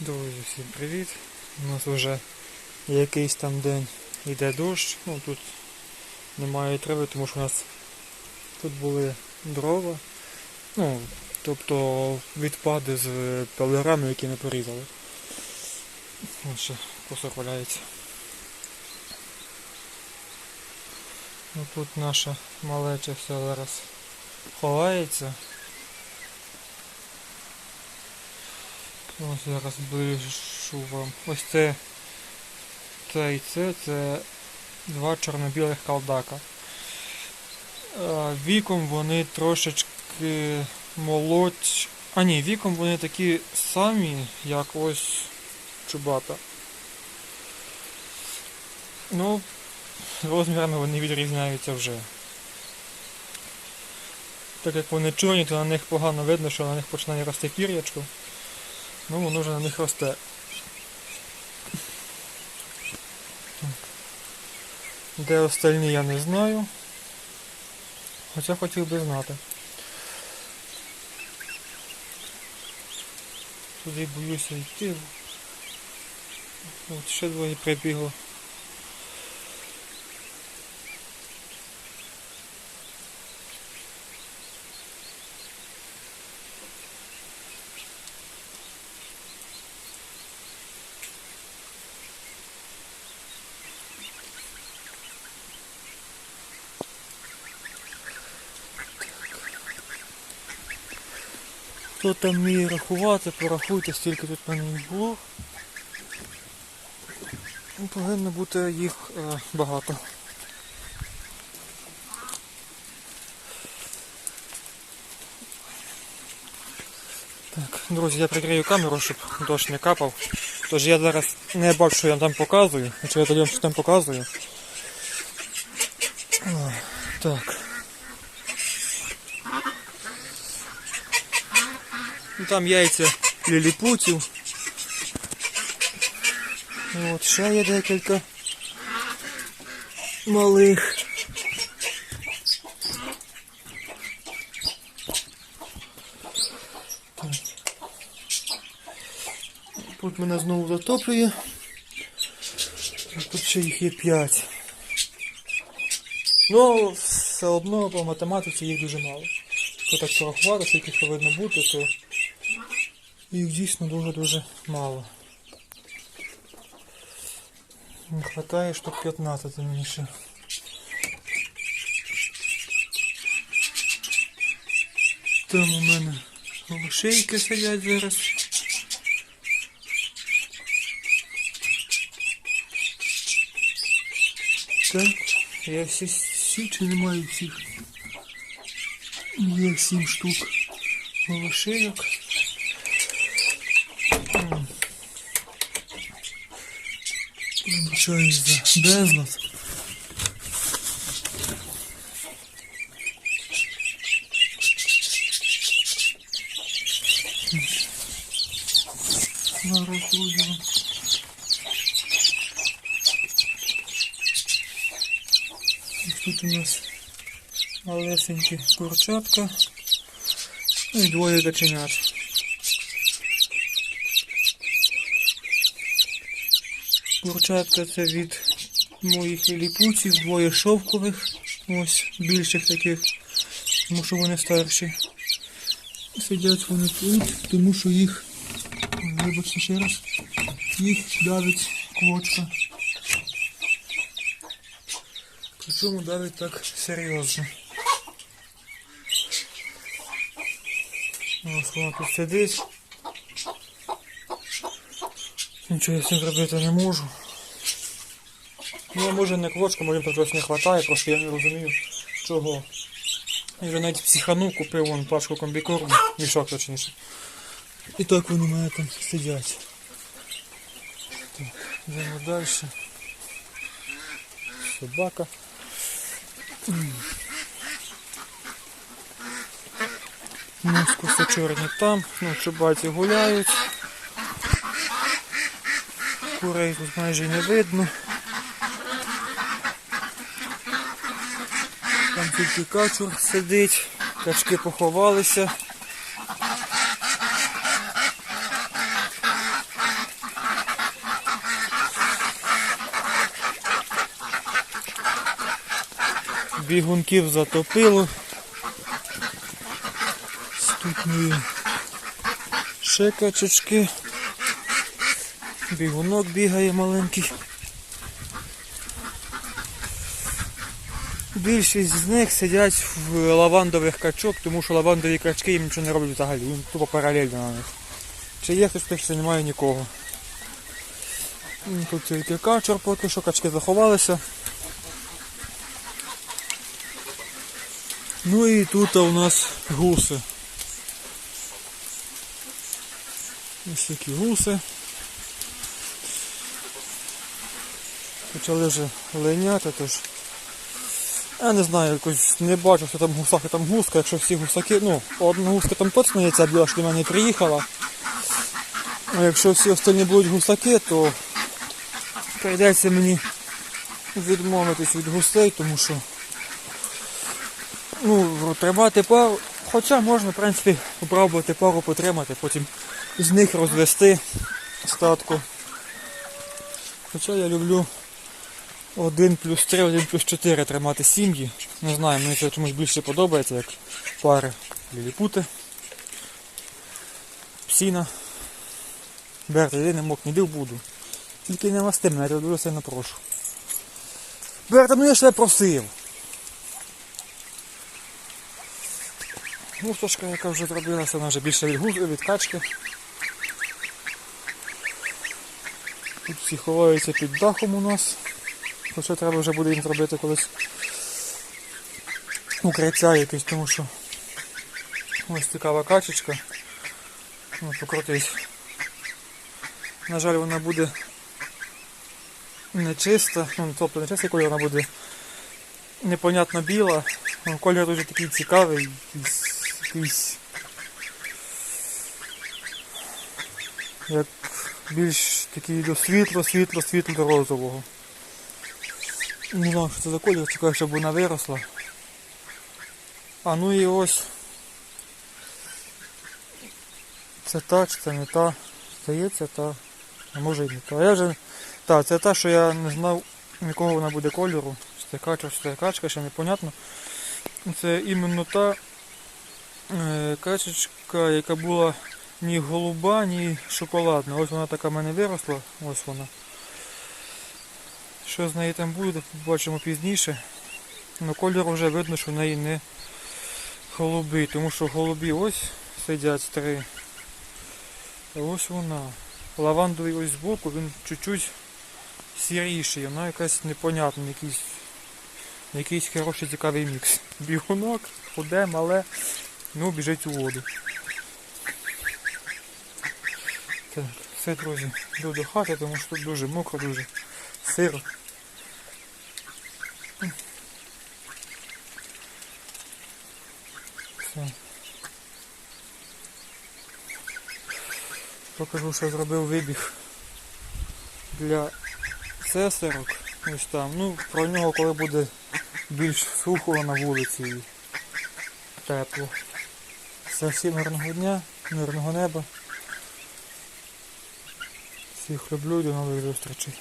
Друзі, всім привіт. У нас вже якийсь там день йде дощ. Ну тут немає трави, тому що у нас тут були дрова. Ну, тобто відпади з пелерами, які ми порізали. Ось ще кусок валяється. Ну, тут наша малеча вся зараз ховається. Ось зараз ближу вам. Ось це це і це, це два чорно-білих калдака. Е, Віком вони трошечки молодь. А ні, віком вони такі самі, як ось чубата. Ну, розмірами вони відрізняються вже. Так як вони чорні, то на них погано видно, що на них починає рости пір'ячко. Ну, воно вже на них росте. Де остальні я не знаю. Хоча хотів би знати. Туди боюся йти. От ще двоє прибігло. Хто там вміє рахувати, порахуйте, стільки тут мене їх було. Ну, Повинно бути їх е, багато. Так, друзі, я прикрию камеру, щоб дощ не капав. Тож я зараз не бачу, що я там показую. Якщо я тоді щось там показую. Так. Ну, Там яйця ліліпутів. От, ще є декілька малих. Так. Тут мене знову затоплює. Тут ще їх є 5. Ну, все одно по математиці їх дуже мало. Якщо так порахувати, скільки повинно бути, то їх дійсно дуже-дуже мало. Не хватає штук 15 мені ще. Там у мене лошейки сидять зараз. Так, я всі, всі чи не маю всіх? Є сім штук лошейок. Вибачаюсь за безлад. Зараз вам. Тут у нас малесенькі курчатка. І двоє каченят. Курчатка це від моїх ліліпутів, двоє шовкових, ось більших таких, тому що вони старші. Сидять вони тут, тому що їх, вибачте ще раз, їх давить квочка. Причому давить так серйозно. Ось вона тут сидить. Нічого я з цим зробити не можу. Ну, може не квочка, може чогось не вистачає, просто я не розумію чого. Я вже навіть психанув, купив вон пачку комбікорму, мішок точніше. І так вони мене там сидять. Так, йдемо далі. Собака. Мускуси чорні там, ну, чубаті гуляють. Курей тут майже не видно. Там тільки качур сидить, качки поховалися. Бігунків затопило. Ступні ще качечки. Бігунок бігає маленький. Більшість з них сидять в лавандових качок, тому що лавандові качки їм нічого не роблять взагалі, їм тупо паралельно на них. Чи є хтось чи немає нікого. Тут тільки качор поки що, качки заховалися. Ну і тут у нас гуси. Ось такі гуси. Почали вже линяти, тож. Я не знаю, якось не бачу, що там гусак і там гуска, якщо всі гусаки, ну, одна гуска там точно є, ця біла, що до мене приїхала. А якщо всі остальні будуть гусаки, то прийдеться мені відмовитись від гусей, тому що ну, тримати пару, хоча можна, в принципі, попробувати пару потримати, потім з них розвести статку. Хоча я люблю 1 плюс 3, 1 плюс 4 тримати сім'ї. Не знаю, мені це чомусь більше подобається, як пари ліліпути. Псіна. Берта, я не мог, не бив буду. Тільки не масти мене, я тебе дуже сильно прошу. Берта, ну я тебе просив. Густошка, яка вже зробилася, вона вже більше від, гус- від качки. Тут всі ховаються під дахом у нас. Хоча треба вже буде їм зробити колись укриття якесь, тому що ось цікава качечка. Ну, покрутись. На жаль, вона буде нечиста, ну, тобто не чистий кольор, вона буде непонятно біла. Ну, Колір дуже такий цікавий, якийсь як більш такий до світло, світло, світло до розового. Не знаю, що це за колір, чекаю, щоб вона виросла. А ну і ось. Це та чи це не та. Здається, та. А може і не та. Я вже... Так, це та, що я не знав, якого вона буде кольору. Чи це качка, чи це качка, ще непонятно. Це іменно та е, качечка, яка була ні голуба, ні шоколадна. Ось вона така в мене виросла. Ось вона. Що з неї там буде, побачимо пізніше. Ну, кольор вже видно, що в неї не голубий, тому що голубі ось сидять три. Ось вона. Лавандовий ось збоку, він чуть-чуть сіріший, вона якась непонятна, якийсь, якийсь хороший цікавий мікс. Бігунок, худе, мале, ну біжить у воду. Так, все, друзі, йду до хати, тому що тут дуже мокро, дуже сиро. Все. Покажу, що зробив вибіг для цесарок. Ось там. Ну, про нього коли буде більш сухо на вулиці і тепло. Все, всім мирного дня, мирного неба. Всіх люблю, до нових зустрічей.